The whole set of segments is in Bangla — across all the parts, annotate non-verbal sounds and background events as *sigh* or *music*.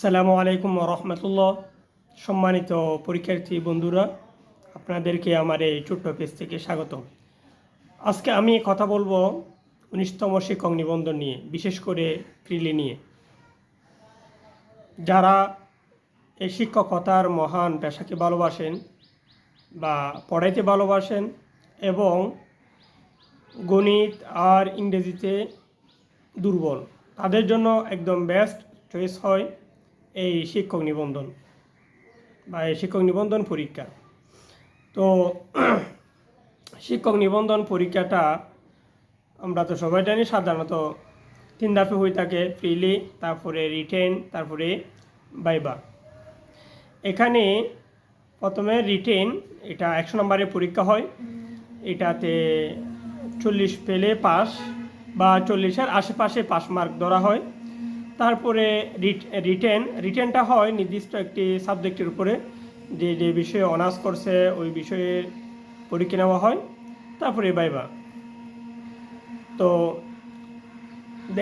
সালামু আলাইকুম রহমতুল্লাহ। সম্মানিত পরীক্ষার্থী বন্ধুরা, আপনাদেরকে আমার এই ছোট্ট পেজ থেকে স্বাগত আজকে আমি কথা বলব উনিশতম শিক্ষক নিবন্ধন নিয়ে, বিশেষ করে ফ্রিলি নিয়ে। যারা এই শিক্ষকতার মহান পেশাকে ভালোবাসেন বা পড়াইতে ভালোবাসেন এবং গণিত আর ইংরেজিতে দুর্বল, তাদের জন্য একদম বেস্ট চয়েস হয় এই শিক্ষক নিবন্ধন বা এই শিক্ষক নিবন্ধন পরীক্ষা। তো *clears throat* শিক্ষক নিবন্ধন পরীক্ষাটা আমরা তো সবাই জানি, সাধারণত তিন ধাপে হয়ে থাকে প্রিলি তারপরে রিটেন তারপরে বাইবা এখানে প্রথমে রিটেন এটা একশো নম্বরের পরীক্ষা হয়। এটাতে চল্লিশ পেলে পাস বা চল্লিশের আশেপাশে পাস মার্ক ধরা হয়। তারপরে রিটেন রিটেনটা হয় নির্দিষ্ট একটি সাবজেক্টের উপরে, যে যে বিষয়ে অনার্স করছে, ওই বিষয়ে পরীক্ষা নেওয়া হয়, তারপরে বাইবা তো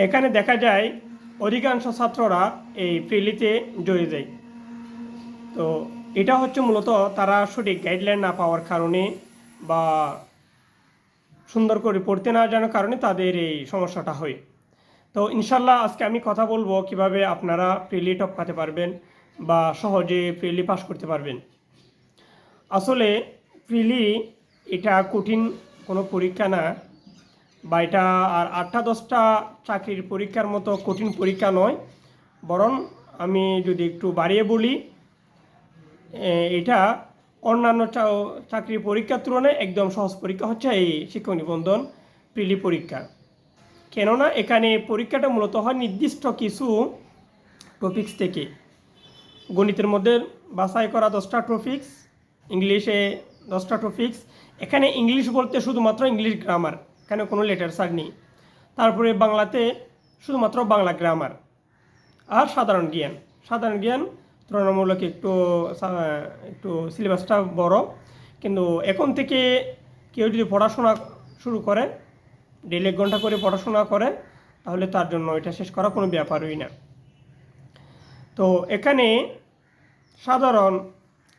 এখানে দেখা যায় অধিকাংশ ছাত্ররা এই প্রিলিতে জয়ে যায়। তো এটা হচ্ছে মূলত তারা সঠিক গাইডলাইন না পাওয়ার কারণে বা সুন্দর করে পড়তে না জানার কারণে তাদের এই সমস্যাটা হয়। তো ইনশাল্লাহ আজকে আমি কথা বলব কীভাবে আপনারা প্রিলি টপকাতে পারবেন বা সহজে প্রিলি পাস করতে পারবেন। আসলে প্রিলি এটা কঠিন কোনো পরীক্ষা না, বা এটা আর আটটা দশটা চাকরির পরীক্ষার মতো কঠিন পরীক্ষা নয়। বরং আমি যদি একটু বাড়িয়ে বলি এটা অন্যান্য চাকরির পরীক্ষার তুলনায় একদম সহজ পরীক্ষা হচ্ছে এই শিক্ষক নিবন্ধন প্রিলি পরীক্ষা। কেননা এখানে পরীক্ষাটা মূলত হয় নির্দিষ্ট কিছু টপিক্স থেকে। গণিতের মধ্যে বাছাই করা দশটা টপিক্স ইংলিশে দশটা টপিক্স এখানে ইংলিশ বলতে শুধুমাত্র ইংলিশ গ্রামার এখানে কোনো লেটার সার নেই। তারপরে বাংলাতে শুধুমাত্র বাংলা গ্রামার আর সাধারণ জ্ঞান। সাধারণ জ্ঞান তুলনামূলক একটু একটু সিলেবাসটা বড়। কিন্তু এখন থেকে কেউ যদি পড়াশোনা শুরু করে ডেলি এক ঘণ্টা করে পড়াশোনা করে, তাহলে তার জন্য এটা শেষ করা কোনো ব্যাপারই না। তো এখানে সাধারণ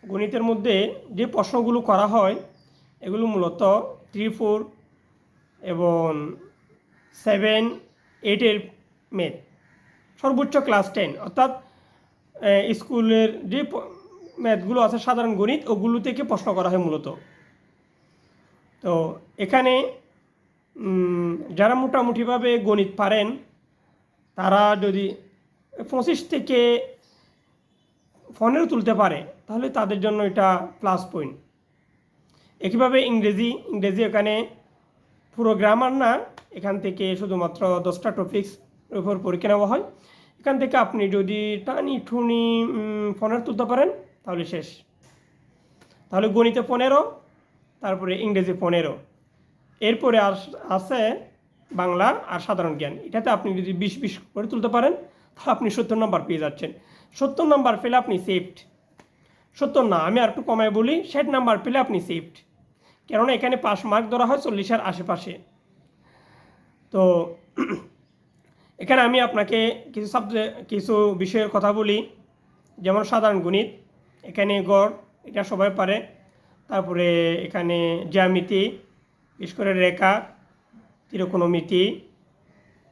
গণিতের মধ্যে যে প্রশ্নগুলো করা হয়, এগুলো মূলত থ্রি ফোর এবং সেভেন এইটের মেথ সর্বোচ্চ ক্লাস টেন অর্থাৎ স্কুলের যে ম্যাথগুলো আছে সাধারণ গণিত, ওগুলো থেকে প্রশ্ন করা হয় মূলত। তো এখানে যারা মোটামুটিভাবে গণিত পারেন, তারা যদি পঁচিশ থেকে ফোনেও তুলতে পারে, তাহলে তাদের জন্য এটা প্লাস পয়েন্ট একইভাবে ইংরেজি ইংরেজি এখানে পুরো গ্রামার না, এখান থেকে শুধুমাত্র দশটা টপিক্স উপর পরীক্ষা নেওয়া হয়। এখান থেকে আপনি যদি টানি ঠুনি ফোনের তুলতে পারেন, তাহলে শেষ। তাহলে গণিতে পনেরো, তারপরে ইংরেজি পনেরো। এরপরে আছে বাংলা আর সাধারণ জ্ঞান। এটাতে আপনি যদি বিশ বিশ করে তুলতে পারেন, তাহলে আপনি সত্তর নম্বর পেয়ে যাচ্ছেন। সত্তর নম্বর পেলে আপনি সেফট সত্তর না, আমি আর একটু কমায় বলি, ষাট নাম্বার পেলে আপনি সেফট কেননা এখানে পাস মার্ক ধরা হয় চল্লিশের আশেপাশে। তো *clears throat* এখানে আমি আপনাকে কিছু সাবজেক্ট কিছু বিষয়ের কথা বলি। যেমন সাধারণ গণিত, এখানে গড়, এটা সবাই পারে। তারপরে এখানে জ্যামিতি বিশেষ করে রেখা, তিরকোণমিতি,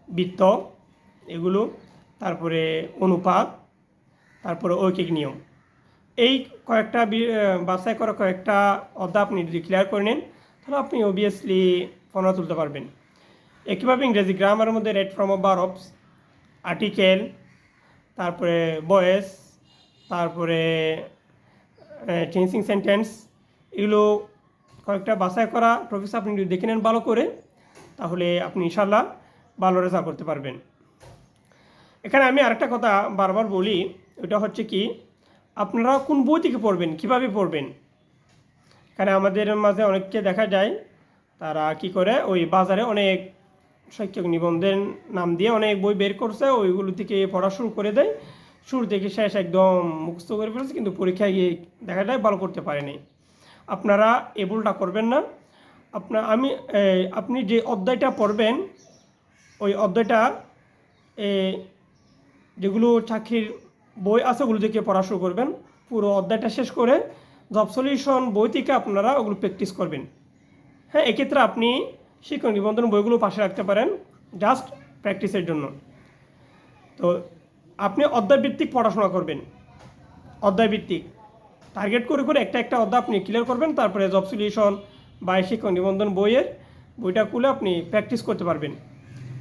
বৃত্ত, এগুলো, তারপরে অনুপাত, তারপরে ঐকিক নিয়ম। এই কয়েকটা বাছাই করা কয়েকটা অধ্যায় আপনি যদি ক্লিয়ার করে নেন, তাহলে আপনি অবভিয়াসলি ফোনা তুলতে পারবেন। একইভাবে ইংরেজি গ্রামারের মধ্যে রেড ফ্রম অফ বার বারবস আর্টিকেল তারপরে বয়েস, তারপরে চেঞ্জিং সেন্টেন্স এগুলো কয়েকটা বাছাই করা টপিক্স আপনি যদি দেখে নেন ভালো করে, তাহলে আপনি ইনশাল্লাহ ভালো রেজাল্ট করতে পারবেন। এখানে আমি আরেকটা কথা বারবার বলি, ওটা হচ্ছে কি, আপনারা কোন বই থেকে পড়বেন, কীভাবে পড়বেন? এখানে আমাদের মাঝে অনেককে দেখা যায়, তারা কি করে, ওই বাজারে অনেক শৈক্ষিক নিবন্ধের নাম দিয়ে অনেক বই বের করছে, ওইগুলো থেকে পড়া শুরু করে দেয়। শুরু থেকে শেষ একদম মুখস্থ করে ফেলেছে, কিন্তু পরীক্ষায় গিয়ে দেখা যায় ভালো করতে পারেনি। আপনারা এ ভুলটা করবেন না। আপনার আমি আপনি যে অধ্যায়টা পড়বেন, ওই অধ্যায়টা যেগুলো চাকরির বই আছে ওগুলো থেকে পড়া শুরু করবেন। পুরো অধ্যায়টা শেষ করে জব সলিউশন বই থেকে আপনারা ওগুলো প্র্যাকটিস করবেন। হ্যাঁ এক্ষেত্রে আপনি শিক্ষক নিবন্ধন বইগুলো পাশে রাখতে পারেন জাস্ট প্র্যাকটিসের জন্য। তো আপনি অধ্যায়ভিত্তিক পড়াশোনা করবেন। অধ্যায়ভিত্তিক। টার্গেট করে করে একটা একটা অধ্যায় আপনি ক্লিয়ার করবেন, তারপরে জব সলিউশন বা শিক্ষক নিবন্ধন বইয়ের বইটা খুলে আপনি প্র্যাকটিস করতে পারবেন।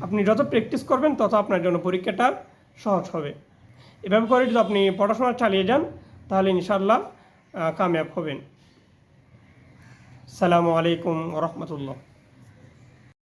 আপনি যত প্র্যাকটিস করবেন, তত আপনার জন্য পরীক্ষাটা সহজ হবে। এভাবে করে যদি আপনি পড়াশোনা চালিয়ে যান, তাহলে ইনশাল্লাহ কামিয়াব হবেন। সালামু আলাইকুম রহমতুল্লাহ।